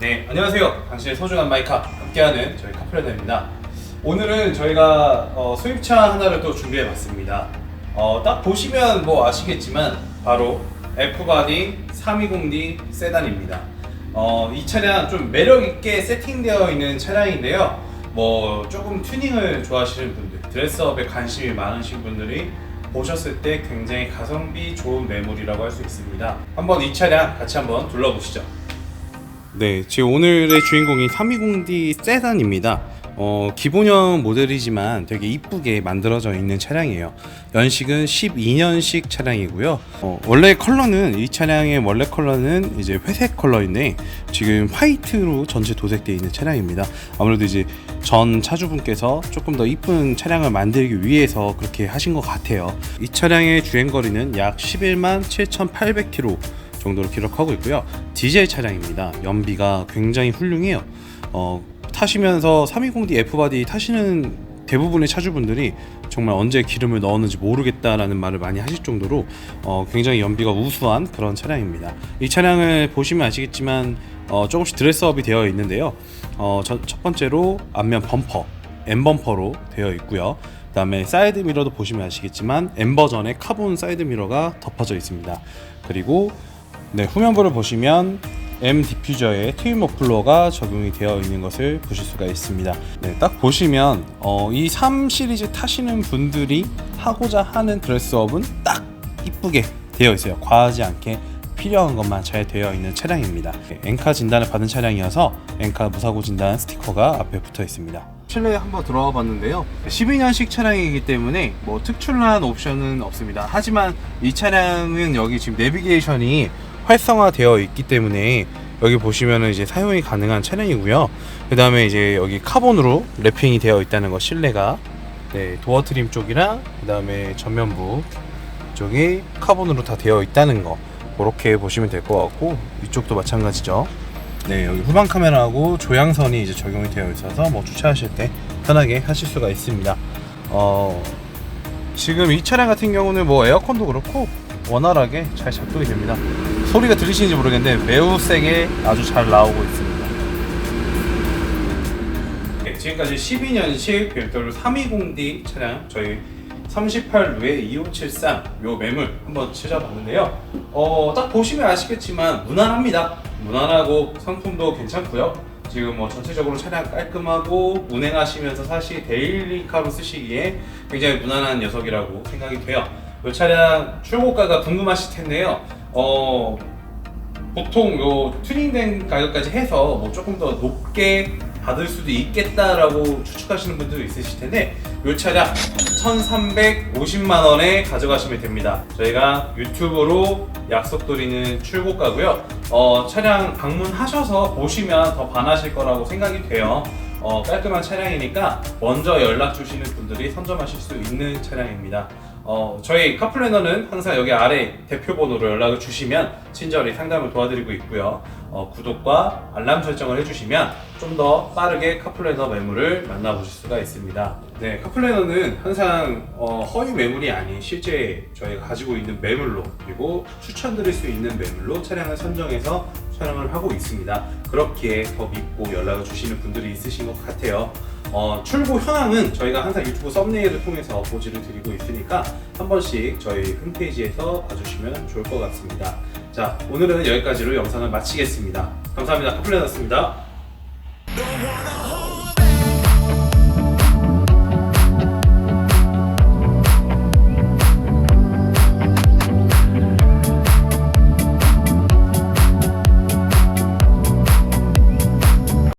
네, 안녕하세요. 당신의 소중한 마이카 함께하는 저희 카프레다입니다. 오늘은 저희가 어, 수입차 하나를 또 준비해봤습니다. 어, 딱 보시면 뭐 아시겠지만 바로 F바디 320D 세단입니다. 어, 이 차량 좀 매력 있게 세팅되어 있는 차량인데요. 뭐 조금 튜닝을 좋아하시는 분들, 드레스업에 관심이 많으신 분들이 보셨을 때 굉장히 가성비 좋은 매물이라고 할 수 있습니다. 한번 이 차량 같이 한번 둘러보시죠. 네, 지금 오늘의 주인공이 320D 세단입니다. 어, 기본형 모델이지만 되게 이쁘게 만들어져 있는 차량이에요. 연식은 12년식 차량이고요. 어, 원래 컬러는 이 차량의 원래 컬러는 이제 회색 컬러인데 지금 화이트로 전체 도색되어 있는 차량입니다. 아무래도 이제 전 차주분께서 조금 더 이쁜 차량을 만들기 위해서 그렇게 하신 것 같아요. 이 차량의 주행 거리는 약 11만 7,800km 정도로 기록하고 있고요. 디젤 차량입니다. 연비가 굉장히 훌륭해요. 어, 타시면서 320D F바디 타시는 대부분의 차주분들이 정말 언제 기름을 넣었는지 모르겠다라는 말을 많이 하실 정도로 어, 굉장히 연비가 우수한 그런 차량입니다. 이 차량을 보시면 아시겠지만 어, 조금씩 드레스업이 되어 있는데요. 어, 저- 첫 번째로 앞면 범퍼, M 범퍼로 되어 있고요. 그 다음에 사이드 미러도 보시면 아시겠지만 M 버전의 카본 사이드 미러가 덮어져 있습니다. 그리고 네, 후면부를 보시면 M 디퓨저에 트윈 머플러가 적용이 되어 있는 것을 보실 수가 있습니다. 네, 딱 보시면 어, 이3 시리즈 타시는 분들이 하고자 하는 드레스업은 딱 이쁘게 되어 있어요. 과하지 않게 필요한 것만 잘 되어 있는 차량입니다. 네, 엔카 진단을 받은 차량이어서 엔카 무사고 진단 스티커가 앞에 붙어 있습니다. 실내에 한번 들어와 봤는데요. 12년식 차량이기 때문에 뭐 특출난 옵션은 없습니다. 하지만 이 차량은 여기 지금 내비게이션이 활성화되어 있기 때문에 여기 보시면은 이제 사용이 가능한 차량이고요. 그 다음에 이제 여기 카본으로 랩핑이 되어 있다는 거 실내가 네, 도어 트림 쪽이랑 그 다음에 전면부 쪽이 카본으로 다 되어 있다는 거 그렇게 보시면 될 것 같고 이쪽도 마찬가지죠. 네, 여기 후방 카메라하고 조향선이 이제 적용이 되어 있어서 뭐 주차하실 때 편하게 하실 수가 있습니다. 어, 지금 이 차량 같은 경우는 뭐 에어컨도 그렇고 원활하게 잘 작동이 됩니다. 소리가 들리시는지 모르겠는데 매우 세게 아주 잘 나오고 있습니다. 네, 지금까지 12년식 별도로 320D 차량 저희 38루에 2573 요 매물 한번 찾아봤는데요. 어, 딱 보시면 아시겠지만 무난합니다. 무난하고 상품도 괜찮고요. 지금 뭐 전체적으로 차량 깔끔하고 운행하시면서 사실 데일리카로 쓰시기에 굉장히 무난한 녀석이라고 생각이 돼요. 이 차량 출고가가 궁금하실 텐데요. 어, 보통 요 튜닝된 가격까지 해서 뭐 조금 더 높게 받을 수도 있겠다라고 추측하시는 분들도 있으실 텐데 이 차량 1,350만 원에 가져가시면 됩니다. 저희가 유튜브로 약속 드리는 출고가고요. 어, 차량 방문하셔서 보시면 더 반하실 거라고 생각이 돼요. 어, 깔끔한 차량이니까 먼저 연락 주시는 분들이 선점하실 수 있는 차량입니다. 어, 저희 카플래너는 항상 여기 아래 대표 번호로 연락을 주시면 친절히 상담을 도와드리고 있고요. 어, 구독과 알람 설정을 해주시면 좀 더 빠르게 카플래너 매물을 만나보실 수가 있습니다. 네, 카플래너는 항상 어, 허위 매물이 아닌 실제 저희가 가지고 있는 매물로 그리고 추천드릴 수 있는 매물로 차량을 선정해서 촬영을 하고 있습니다. 그렇기에 더 믿고 연락을 주시는 분들이 있으신 것 같아요. 어, 출고 현황은 저희가 항상 유튜브 썸네일을 통해서 보지를 드리고 있으니까 한 번씩 저희 홈페이지에서 봐주시면 좋을 것 같습니다. 자, 오늘은 여기까지로 영상을 마치겠습니다. 감사합니다. hold